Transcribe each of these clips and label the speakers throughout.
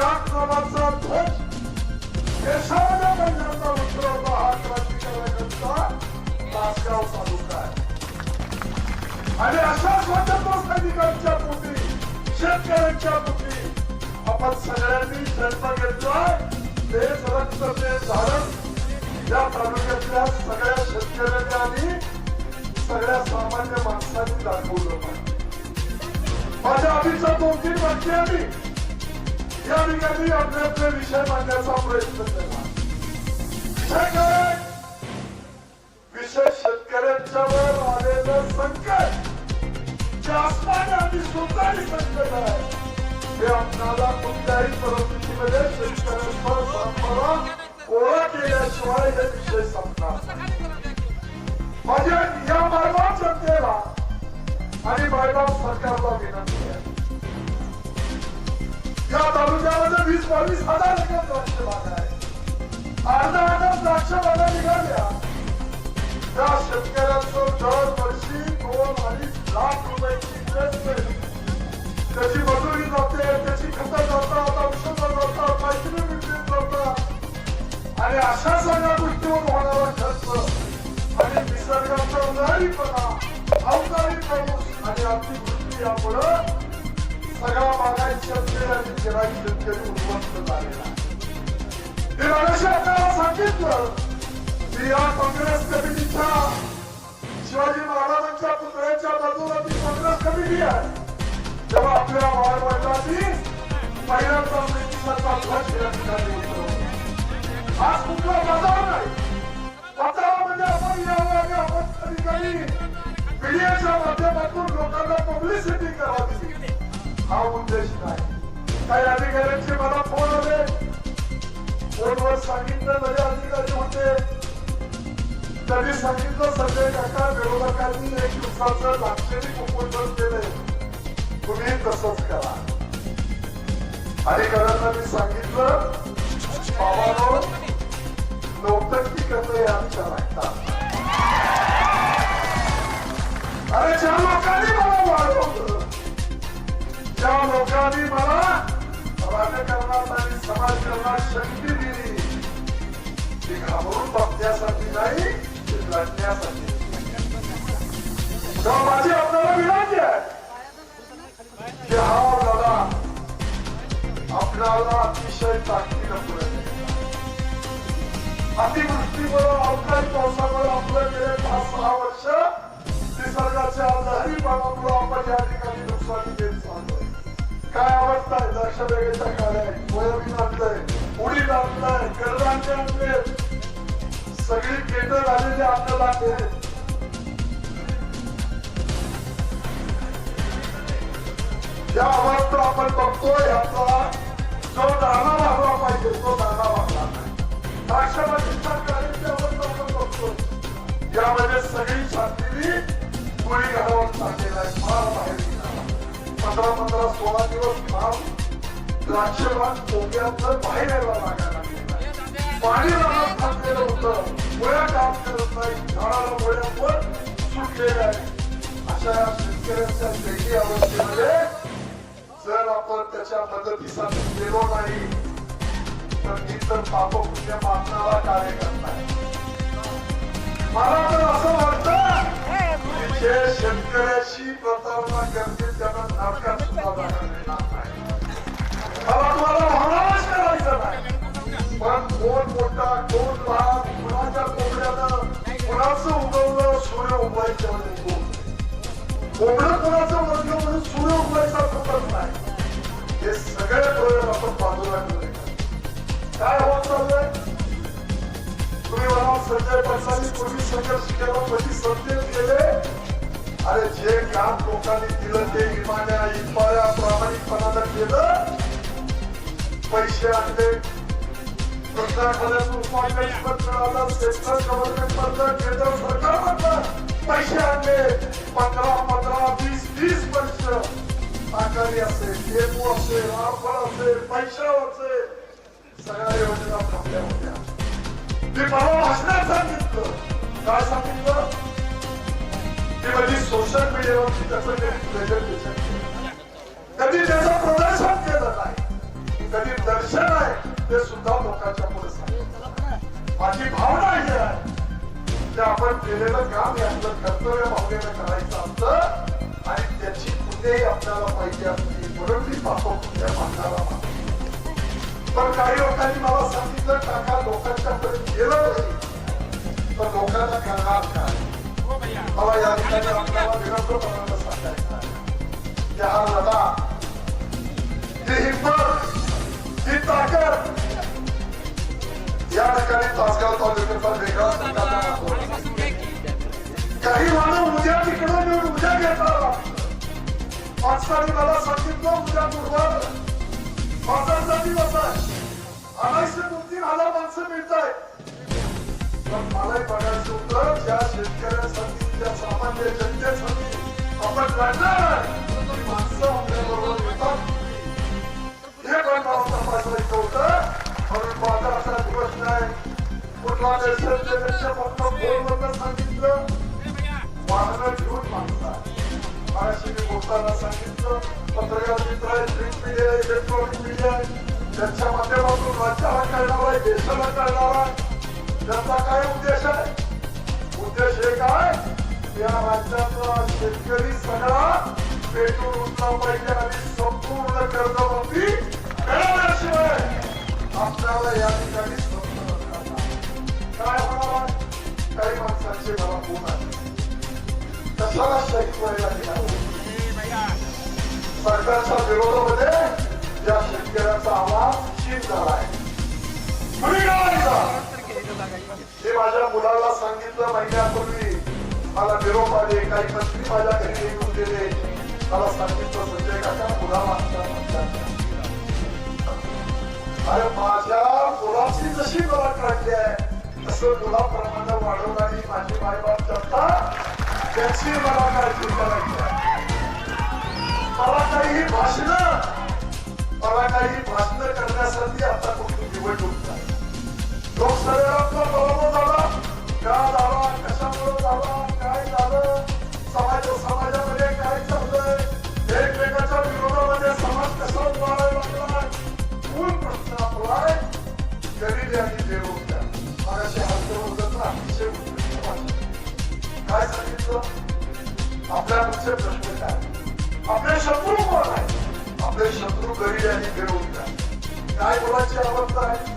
Speaker 1: ब्रिटिशांचा ध्वज देशाला पहिल्यांदा उतरवला हा क्रांतिकारकांचा तासगाव तालुका आहे. आणि अशा स्वतंत्र सैनिकांच्या पोटी शेतकऱ्यांच्या पोटी आपण सगळ्यांनी जन्म घेतलाय. ते रक्त ते धारण या तालुक्यातल्या सगळ्या शेतकऱ्यांनी आणि सगळ्या सामान्य माणसांनी दाखवलं पाहिजे. माझ्या आधीच्या दोन तीन वाक्यांनी या ठिकाणी आपले आपले विषय मांडण्याचा प्रयत्न केला विषय काय विषय शेतकऱ्यांच्यावर आलेलं संकट जे आसमानी आणि संकट आहे हे आपणाला कोणत्याही परिस्थितीमध्ये शेतकऱ्यांचा सातबारा ओळा केल्याशिवाय हे विषय संपणार म्हणजे माझ्या या मायबाप जनतेला आणि मायबाप सरकारला विनंती या तालुक्यामध्ये वीस बावीस हजार एकर द्राक्ष बाग आहे. अर्धा हजार द्राक्ष बागा निघाल्या. त्या शेतकऱ्यांचं दरवर्षी दोन अडीच लाख रुपयाची investment. त्याची मजुरी जाते त्याची खतं जातात औषधं जातात मैत्री मिळतील जातात आणि अशा सगळ्या गोष्टीवर होणारा खर्च आणि निसर्गाचा उदारीपणा अवतारी पाऊस आपली अतिवृष्टी यामुळं सगळा बागायत शेतकरी आणि गिराईक शेतकरी उद्ध्वस्त झालेला आहे. मगाशी आपल्याला सांगितलं की या काँग्रेस कमिटीच्या शिवाजी महाराजांच्या पुतळ्याच्या बाजूला ती काँग्रेस कमिटी आहे तेव्हा आपल्या वाडवडिलांनी पहिल्यांदा ब्रिटिशांचा ध्वज या ठिकाणी आज कुठला बाजार नाही बाजारामध्ये आपण यावं आपण त्या मीडियाच्या माध्यमातून लोकांना पब्लिसिटी करावी हा उद्देश नाही काही अधिकाऱ्यांचे मला फोन आले. फोनवर सांगितलं नवे अधिकारी होते. त्यांनी सांगितलं संजय काका विरोधकांनी एक दिवसाचं लाक्षणिक उपोषण केले तुम्ही तसंच करा. अधिकाऱ्यांना मी सांगितलं बाबानो नौटंकी करणं हे आमच्या रक्तात अरे ज्या लोकांनी मला वाढवलं त्या लोकांनी मला राजकारणात आणि समाजकारणात शक्ती दिली. ती घाबरून बघण्यासाठी नाही ती लढण्यासाठी तेव्हा माझी आपल्याला विनंती आहे की हा लढा आपल्याला अतिशय ताकदीनं पुढे न्यायचा अतिवृष्टीमुळे अवकाळी पावसामुळे आपलं गेले पाच सहा वर्ष निसर्गाच्या लहरीपणामुळे आपण या ठिकाणी नुकसान देत काय अवस्था आहे? द्राक्ष बेगेच्या काळ्या सोयाबीन आणलंय उडी आणलंय कडधान्य आणले सगळी केटर झालेली आपल्याला आहेत या अवस्था आपण बघतोय याचा जो दाना लागला पाहिजे तो दाना लागला नाही. द्राक्षबागेच्या काळ्याची अवस्था आपण बघतोय. यामध्ये सगळी शांती कोळी घरावर चाललेला आहे. फार बाहेर पंधरा पंधरा सोळा दिवस फार द्राक्षबाग पोग्यातलं बाहेर यायला लागायला लागलेलं पाणी राहत थांबलेलं होतं मुळ्या काम करत नाही झाडाला मुळ्या पण सुटलेल्या आहे अशा शेतकऱ्यांच्या दैनी अवस्थेमध्ये जर आपण त्याच्या मदतीसाठी गेलो नाही तर मी तर पाप पुण्य मागणारा कार्यकर्ता आहे मला तर असं वाटतं शेतकऱ्याशी प्रतारणा करतील त्यांना नरकात सुद्धा नाही. मला तुम्हाला होणारच करायचं नाही पण कोण मोठा कोण लहान कुणाच्या कोंबड्यानं कुणाचं उगवलं सूर्य कोंबडं कोणाचं म्हणून उगवायचा चुकत नाही. हे सगळे प्रयोग आपण बाजूला ठेवले. काय होत चाललंय? तुम्ही मला संजय पटसानी पूर्वी संघर्ष केला कधी सत्तेत गेले अरे जे काम लोकांनी दिलं ते इमान्या इतबाऱ्या प्रामाणिकपणानं केलं पैसे आणले. उत्तराखंडात उपाध्यक्ष मिळालं. सेंट्रल गव्हर्नमेंट मधलं केंद्र सरकार पैसे आणले. पंधरा पंधरा वीस वीस वर्ष. आकारी असेल केमू असेल आरफळ असेल पैशाव असेल. सगळ्या योजना थांबल्या होत्या. मी मला भाषणात सांगितलं. काय सांगितलं? की म्हणजे सोशल मीडियावरती त्याचं कधी प्रेझेंटेशन कधी त्याचं प्रदर्शन केलं नाही कधी दर्शन आहे ते सुद्धा लोकांच्या पुढे सांगितलं माझी भावना ही आहे की आपण केलेलं काम यातलं कर्तव्य भावनेनं करायचं असतं आणि त्याची कुठेही आपल्याला पाहिजे असते म्हणून मी पाहतो कुठल्या मानणारा पण काही लोकांनी मला सांगितलं काका लोकांच्या पर्यंत गेलं नाही. पण लोकांना करणार काय? मला या ठिकाणी आपल्याला विनम्रपणानं सांगायचं आहे की हा लढा ही हिंमत ही ताकद या ठिकाणी तासगाव तालुक्याचा वेगळा काही मानव उद्या तिकडे मिळून उद्या घेतात माणसाने मला सांगितलं उद्या गुरुवार माझा दिवस आहे अनायसे दोन तीन हजार माणसं मिळत आहेत पण मलाही बघायचं होतं ज्या शेतकऱ्यासाठी ज्या सामान्य जनतेसाठी आपण लढणार माणसं येतात हे पण मला तपासायचं होतं म्हणून बाजाराचा दिवस नाही कुठला देशाच्या फक्त फोनवरनं सांगितलं वाहनं घेऊन मागतात बोलताना सांगितलं पत्रकार मित्र आहे प्रिंट मीडिया इलेक्ट्रॉनिक मीडिया त्यांच्या माध्यमातून राज्याला कळणार आहे देशाला कळणार आहे त्यांचा काय उद्देश आहे. उद्देश एक काय या राज्याचा शेतकरी सगळा पेटून उठला पाहिजे आणि संपूर्ण कर्जमाफी मिळवल्याशिवाय आपल्याला या ठिकाणी काय होणार आहे? काही माणसांचे मला फोन आले कशाला शहीद व्हायला सरकारच्या विरोधामध्ये या शेतकऱ्याचा आवाज क्षीण झालाय हे माझ्या मुलाला सांगितलं महिन्यापूर्वी. मला निरोप आले काही मंत्री माझ्या घरी येऊन गेले. मला सांगितलं संजय काका मुलाला अरे माझ्या मुलाची जशी मला काढली आहे तसं मुलाप्रमाणे वाढवणारी माझी मायबाप जनता त्याची मला काळजी करायची मला काही भाषण मला काही भाषण करण्यासाठी आता कुठली निवडणूक नाही सर काय सांगितलं आपल्या पुढचे प्रश्न काय? आपले शत्रू कोण आहे आपले शत्रू गरीब आणि बेरोजगार काय मुलाची अवस्था आहे?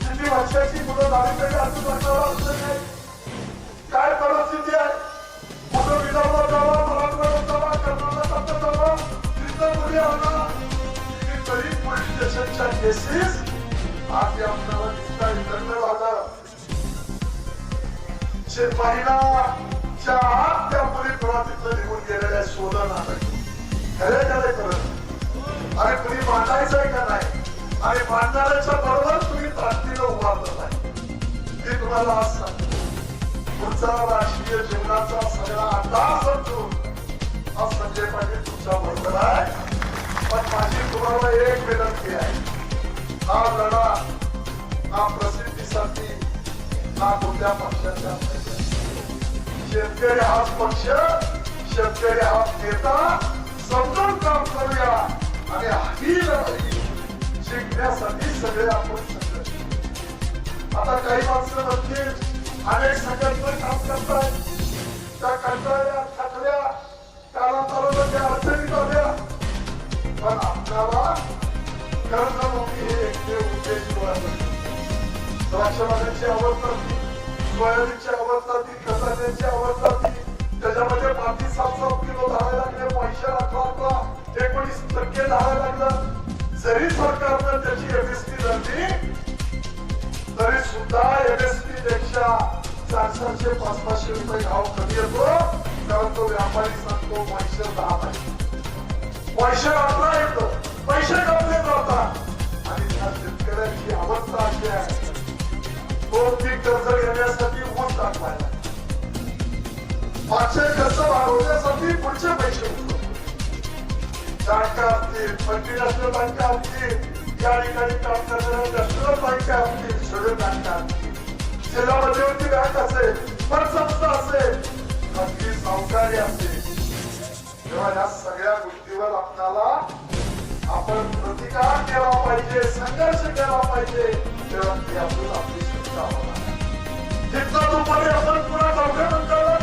Speaker 1: किती वर्षाची मुलं दारिद्र्य असून लागणार असं नाही काय परिस्थिती आहे? मुलं विदर्भात जावा मराठवाड्यात जावा कर्नाटकात जावा तिथं मुली आणा कितीतरी पोलीस स्टेशनच्या केसेस आज या आपल्याला दिसता इंटरनेट झालं शेतमाईला च्या आत त्या मुली तुला तिथं निघून गेलेल्या शोधन आलं खरे खरे? करत अरे तुम्ही मांडायचंय का नाही? आणि मांडणाऱ्याच्या बरोबर तुम्ही ताकदीनं उभारलं नाही मी तुम्हाला आज सांगतो. पुढचा राजकीय जीवनाचा सगळा अंदाज समजून आज संजय पाटील तुमच्या बरोबर आहे. पण माझी तुम्हाला एक विनंती आहे. हा लढा हा प्रसिद्धीसाठी हा कोणत्या पक्षाच्या शेतकरी हाच पक्ष शेतकरी हाच नेता. समजून काम करूया आणि ही लढाई जिंकण्यासाठी सगळे आपण संघर्ष आता काही माणसं म्हणतील अनेक संघटना काम करतात. त्या कंटाळल्या थकल्या कालांतरानं त्या अडचणीत आल्या पण आपल्याला कर्जमुक्ती म्हणजे हे एकटे उद्देश डोळ्यात द्राक्षबागांची अवस्था ती सोयाबीनची अवस्था ती अवस्था ती. त्याच्यामध्ये माती सात सात किलो धावायला लागले पैसे अठरा अठरा एकोणीस टक्के धावायला लागलं. जरी सरकारनं त्याची एमएसपी धरली तरी सुद्धा एमएसपी पेक्षा चार चारशे पाच पाचशे रुपये भाव कमी येतो. कारण तो व्यापारी सांगतो पैसे दहा पाहिजे पैसे अठरा येतो पैसे कमी जातात आणि त्या शेतकऱ्यांची अवस्था अशी आहे. तो पीक कर्ज घेण्यासाठी ऊस दाखवायला मागचे कर्ज भागवण्यासाठी पुढचे पैसे बँका असतील मल्टीनॅशनल बँका असतील या ठिकाणी काम करणाऱ्या नॅशनल बँका असतील शेड्यूल बँका जिल्हा मध्यवर्ती बँक असेल पतसंस्था असेल खाजगी सावकारी असेल. तेव्हा या सगळ्या गोष्टीवर आपल्याला आपण प्रतिकार केला पाहिजे संघर्ष केला पाहिजे तेव्हा ते आपण आपली सुटका दुपारी आपण पुन्हा चौथ्या चौघ्या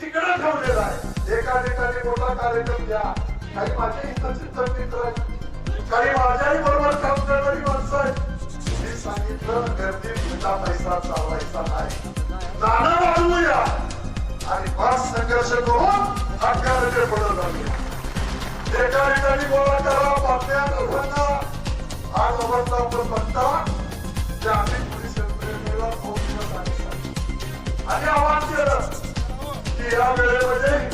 Speaker 1: तिकडे ठेवलेला आहे. एका ठिकाणी मोठा कार्यक्रम द्या. काही माझे हितचिंतक मित्र आहेत. काही माझ्याही बरोबर काम करणारी माणसं आहेत. मी सांगितलं गर्दी तुझा पैसा चालवायचा नाही. नाणं वाढवूया. आणि पाच संघर्ष करून हक्काने पुढे जाऊया. एका ठिकाणी गोळा करा बातम्या लोकांना. आज अवस्था आपण बघता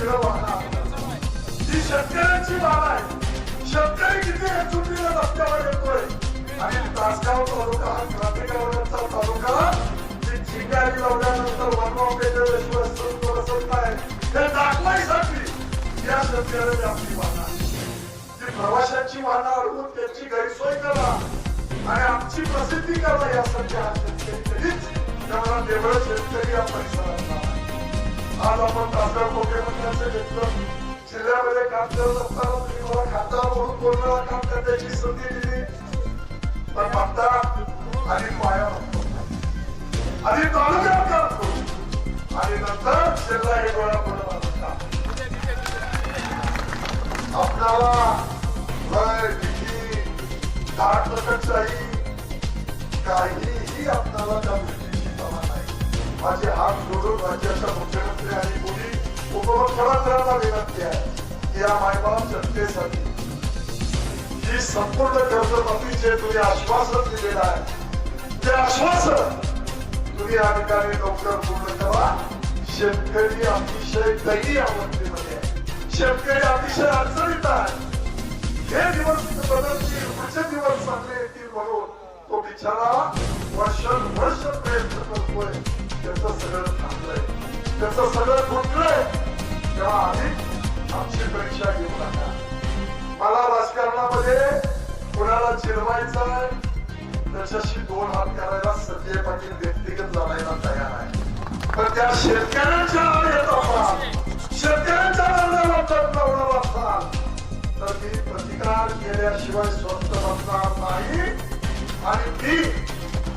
Speaker 1: वेळेमध्ये ही शेतकऱ्यांची बाब आहे. शेतकरी किती एकजुटीने रस्त्यावर येतोय आणि तासगाव तालुका हा क्रांतिकारकांचा तालुका जी लावल्यानंतर संत बसत नाही हे दाखवायसाठी या शेतकऱ्याने आपली वाहणार ती प्रवाशांची वाहनं अडवून त्यांची गैरसोय करा आणि आमची प्रसिद्धी करा यासाठी हा शेतकरी कधीच देवळ शेतकरी या परिसरात आज आपण तासगाव मुख्यमंत्र्यांचं घेतलं जिल्ह्यामध्ये काम करत असताना तुम्ही मला खासदार म्हणून काम करण्याची संधी दिली पण आणि पाया आणि तालुक्यात आणि नंतर जिल्हा हे डोळा पडत आपल्याला वय भीती धाड काहीही आपल्याला त्या माझे हात जोडून राज्याच्या मुख्यमंत्री आणि मोदी उपमुख्यमंत्र्यांना विनंती आहे. की या मायबाप जनतेसाठी. जी संपूर्ण कर्जमाफीचे तुम्ही आश्वासन दिलेलं आहे ते आश्वासन तुम्ही या ठिकाणी लवकर पूर्ण करा. शेतकरी अतिशय दैनी अवस्थेमध्ये आहे. शेतकरी अतिशय अडचणीत आहे. हे दिवस बदलतील पुढचे दिवस चांगले येतील म्हणून तो बिचारा वर्ष वर्ष प्रयत्न करतोय. त्याचं सगळं थांबलंय. त्याचं सगळं फुटलंय. तेव्हा आम्ही आमची परीक्षा घेऊ नका. मला राजकारणामध्ये कुणाला चिरवायचं त्याच्याशी दोन हात करायला संजय पाटील व्यक्तिगत लढायला तयार आहे. पण त्या शेतकऱ्यांच्या येत शेतकऱ्यांच्या लढण्याला लावणार असाल. तर मी प्रतिकार केल्याशिवाय स्वस्त बसणार नाही. आणि ती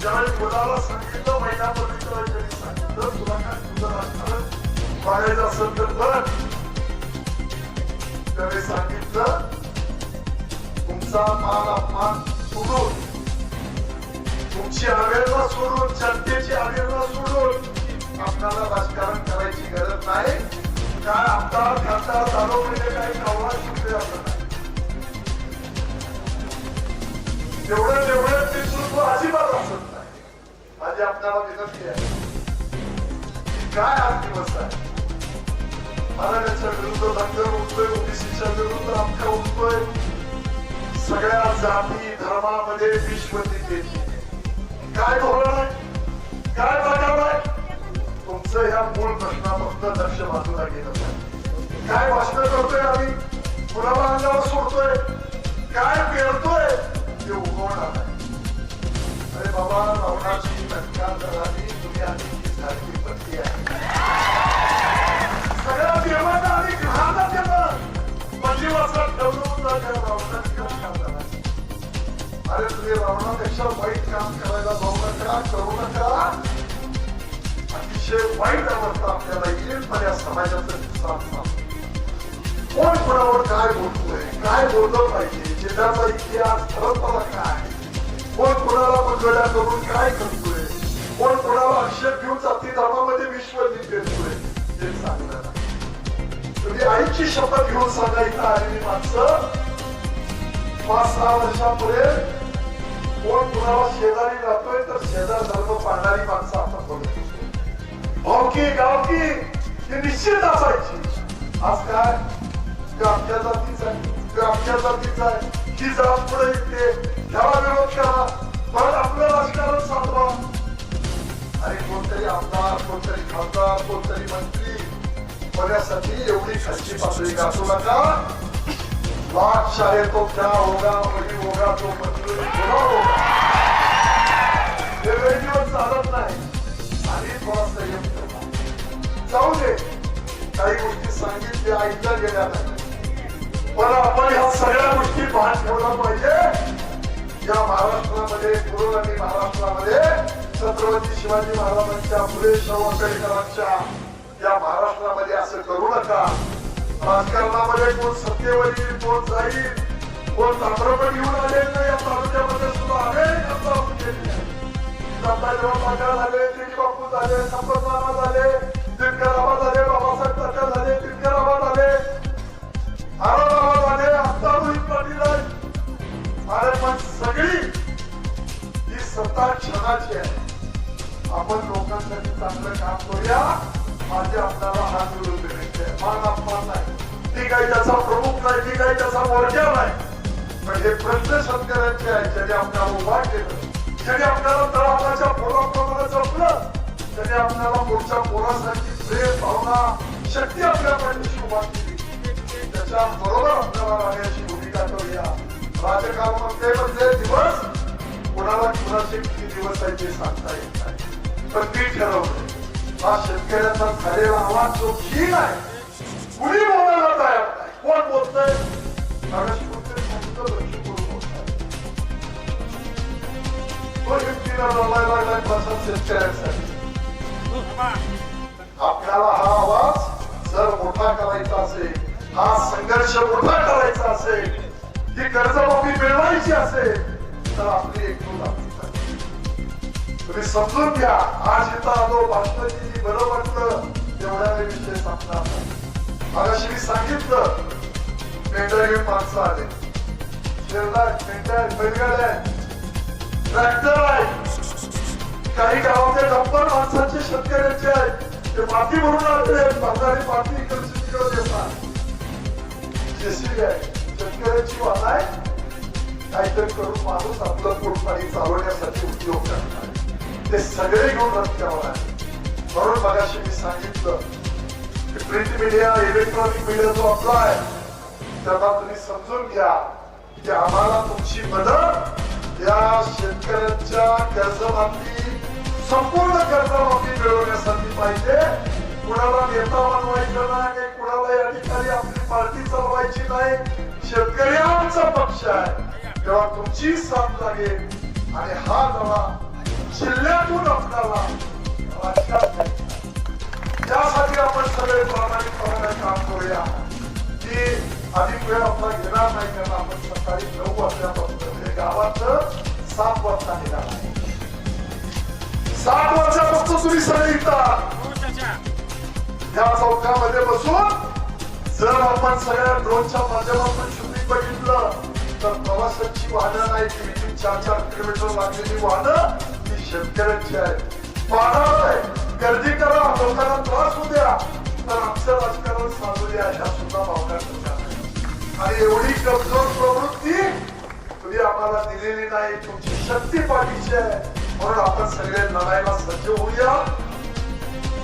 Speaker 1: ज्यावेळी मुलाला सांगितलं महिन्यापूर्वी त्यांनी सांगितलं तुला काय तुझं राजकारण असेल तर त्याने सांगितलं तुमचा मान अपमान सोडून तुमची अवेळा सोडून जनतेची अवेळा सोडून आपल्याला राजकारण करायची गरज नाही. काय आमदार खासदार झालो म्हणजे काही कवळा शिकले असं नाही. तेवढं तेवढं सुद्धा अजिबात असत नाही आपल्याला विनंती आहे. काय आज आहे? मराठ्याच्या विरुद्ध दंगल उठतोय ओबीसीच्या विरुद्ध आमच्या उठतोय सगळ्या जाती धर्मामध्ये विश्वती केली. काय धोरण आहे? काय प्रकार आहे? तुमचं ह्या मूळ प्रश्नापासून लक्ष बाजूला गेलं काय भाषण करतोय आम्ही? कुणाला अंगावर सोडतोय? काय पेरतोय? ते उगवणार अरे बाबा रावणाची लंका तुम्ही आधी पत्ती आहे सगळ्या आणि ठेवून काम अरे तुम्ही रावणापेक्षा वाईट काम करायला जाऊ नका करू. नका अतिशय वाईट अवस्था आपल्याला येईल पण या समाजाचं कोण कोणावर काय बोलतोय? काय बोललं पाहिजे जिल्ह्याचा इतिहास परंपरा काय कोण कोणाला मंगळ्या करून काय करतोय? कोण कोणाला आक्षेप घेऊन जाती धर्मामध्ये विश्व देतोय ते सांगणार तुम्ही आईची शपथ घेऊन सांगा इथं आलेली माणसं. पाच सहा वर्षापर्यंत कोण कुणाला शेजारी राहतोय तर शेजार धर्म पाळणारी माणसं आपण बघतो भावकी गावकी हे निश्चित असायची. आज काय? आमच्या जातीच आहे. आमच्या जातीच आहे. ही जात पुढे येते. होण्यासाठी एवढी खालची पातळी गाठू नका. बादशाह तो क्या होगा वही होगा तो मंत्री हे रेडिओ चालत नाही. आणि थोडा संयम ठेवा जाऊ दे. काही गोष्टी सांगितल्या ऐकल्या गेल्या नाही. पण आपण ह्या सगळ्या गोष्टी भान ठेवला पाहिजे. या महाराष्ट्रामध्ये पूर्व महाराष्ट्रामध्ये छत्रपती शिवाजी महाराजांच्या फुले शाहू आंबेडकरांच्या या असं करू नका. राजकारणामध्ये कोण सत्तेवर येईल कोण जाईल कोण ताम्रपट घेऊन आले नाही या तालुक्यामध्ये सुद्धा अनेक आमदार झाले बापू झाले संपत झाले झाले बाबासाहेब झाले झाले झाले आत्ता रोहित पाटील अरे पण सगळी ही सत्ता क्षणाची आहे. आपण लोकांसाठी चांगलं काम करूया. माझे आपल्याला हात मिळून देण्याचे मान अपमान नाही. ती काही त्याचा प्रमुख नाही ती काही त्याचा मोर्चा नाही. पण हे प्रश्न शेतकऱ्यांचे आहे ज्याने आपल्याला उभा केलं. ज्याने आपल्याला तळाच्या पोराप्रमाणे जपलं. त्याने आपल्याला पुढच्या पोरासाठी प्रेम भावना शक्ती आपल्या उभा केली. त्याच्या बरोबर आपल्याला राहण्याची भूमिका करूया. राजकारणामध्ये म्हणजे दिवस. कोणाला कुणाचे किती दिवस आहे ते सांगता येत नाही. पण ती ठरवलं हा शेतकऱ्याचा झालेला आवाज जो क्षीण आहे कुणी बोलायला तयार नाही. कोण बोलतंय? व्यक्तीला रडायला लागलाय शेतकऱ्यांसाठी. आपल्याला हा आवाज जर मोठा करायचा असेल हा संघर्ष मोठा करायचा असेल ही कर्जमाफी मिळवायची असेल तर आपली एकूण तुम्ही समजून घ्या. आज इथं आलो भाषण केली बरं वाटलं तेवढ्या तेवढ्याने विषय संपणार नाही. मगाशी मी सांगितलं मेंढ्या घेऊन माणसं आले. शेरला मेंढ्या बैलगाड्या ट्रॅक्टर आहे. काही गावातले डब्बर माणसांचे शेतकऱ्यांचे आहेत. ते माती भरून आणले बाजारी माती इकडची तिकडे देतात. जेसीबी आहे. शेतकऱ्याची वाद आहे. काहीतरी करून माणूस आपलं पोटपाणी चालवण्यासाठी उपयोग करतात. ते सगळे घेऊन रस्त्यावर आहे म्हणून मगाशी मी सांगितलं प्रिंट मीडिया इलेक्ट्रॉनिक मीडिया जो आपला आहे त्याला तुम्ही समजून घ्या की आम्हाला तुमची मदत या शेतकऱ्यांच्या कर्जमाफी संपूर्ण कर्जमाफी मिळवण्यासाठी पाहिजे कुणाला नेता बनवायचं नाही कुणाला या ठिकाणी आपली पार्टी चालवायची नाही शेतकरी आमचा पक्ष आहे तेव्हा तुमची साथ लागेल आणि हा जरा शिल्ल्यातून आपल्याला त्यासाठी यासाठी आपण सगळे प्रामाणिकपणाने काम करूया. की अधिक वेळ आपला घेणार नाही कारण आपण सकाळी नऊ वाजल्यापासून म्हणजे गावाचं सात वाजता निघाला सात वाजल्यापासून तुम्ही सगळे इथं या चौकामध्ये बसून जर आपण सगळ्या ड्रोनच्या माध्यमातून शूटिंग बघितलं तर प्रवासाची वाहनं नाही ती तीन चार चार किलोमीटर लागलेली वाहनं शेतकऱ्यांची आहे. पाहणार आहे. गर्दी करा लोकांना त्रास होऊ द्या. तर आमचं राजकारण चालू द्या ह्या सुद्धा भावना ठेवणार आणि एवढी कमजोर प्रवृत्ती तुम्ही आम्हाला दिलेली नाही. तुमची शक्ती पाठीची आहे. म्हणून आपण सगळे लढायला सज्ज होऊया.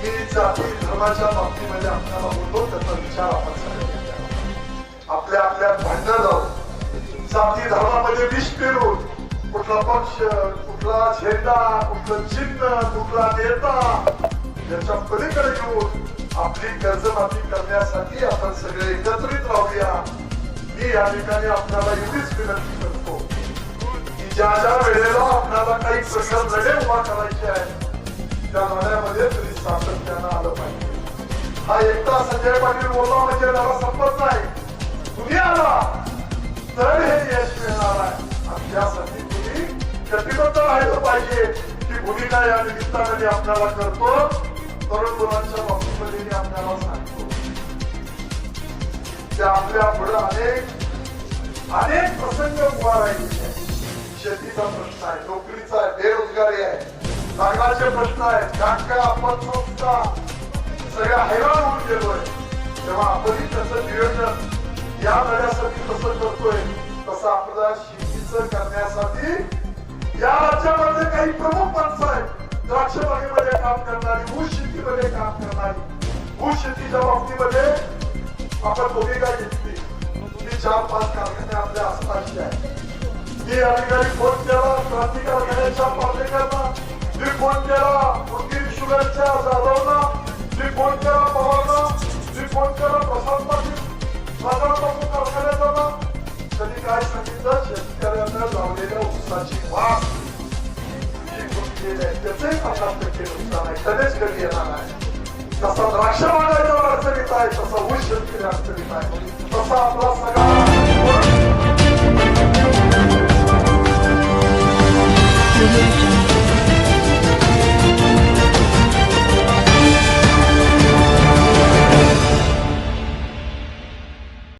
Speaker 1: मी जाती धर्माच्या बाबतीमध्ये आपल्याला बोलतो त्याचा विचार आपण सगळे आपल्या आपल्या भांडण जाऊ जाती धर्मामध्ये विष पेरून कुठला पक्ष कुठला झेंडा कुठलं चिन्ह कुठला नेता याच्या पलीकडे घेऊन आपली कर्जमाफी करण्यासाठी आपण सगळे एकत्रित राहूया मी या ठिकाणी आपल्याला एवढीच विनंती करतो की ज्या ज्या वेळेला आपल्याला काही प्रश्न लढे उभा करायचे आहेत त्या लढ्यामध्ये तरी सातत्यानं आलं पाहिजे हा एकटा संजय पाटील बोलला म्हणजे त्याला संपत नाही तुम्ही आला तर हे यश मिळणार आहे आणि त्यासाठी प्रतिबद्ध कटिबद्ध राहिलं पाहिजे ती भूमिका या निमित्ताने आपल्याला करतो तरुण मुलांच्या बाबतीमध्ये मी आपल्याला सांगतो त्या आपल्या पुढे अनेक अनेक प्रसंग उभा राहिले शेतीचा प्रश्न आहे नोकरीचा आहे बेरोजगारी आहे लग्नाचे प्रश्न आहेत काका आपण संस्था सगळ्या हैराण होऊन गेलोय तेव्हा आपणही त्याचं नियोजन या लढ्यासाठी कसं करतोय तसं आपल्या शेतीचं करण्यासाठी या राज्यामध्ये काही प्रमुख माणसं आहेत. द्राक्ष बागेमध्ये काम करणारी ऊस शेतीमध्ये काम करणारी. ऊस शेतीच्या बाबतीमध्ये आपण भूमिका घेतली. ती चार पाच कारखाने आपल्या आसपासचे आहेत. मी या ठिकाणी फोन केला क्रांती कारखान्याच्या पार्लेकरांना मी फोन केला मुरगीर शुगरच्या जाधवना मी फोन केला पवारना मी फोन केला प्रसाद पाटील. प्रसाद बापू कारखान्याचा कधी काय सांगितलं? शेतकऱ्यांना लावलेल्या ऊसाची वाढ जी गुंतलेली आहे त्याचंही पन्नास टक्के नुकसान आहे कधीच कधी येणार नाही जसा द्राक्ष बागायचा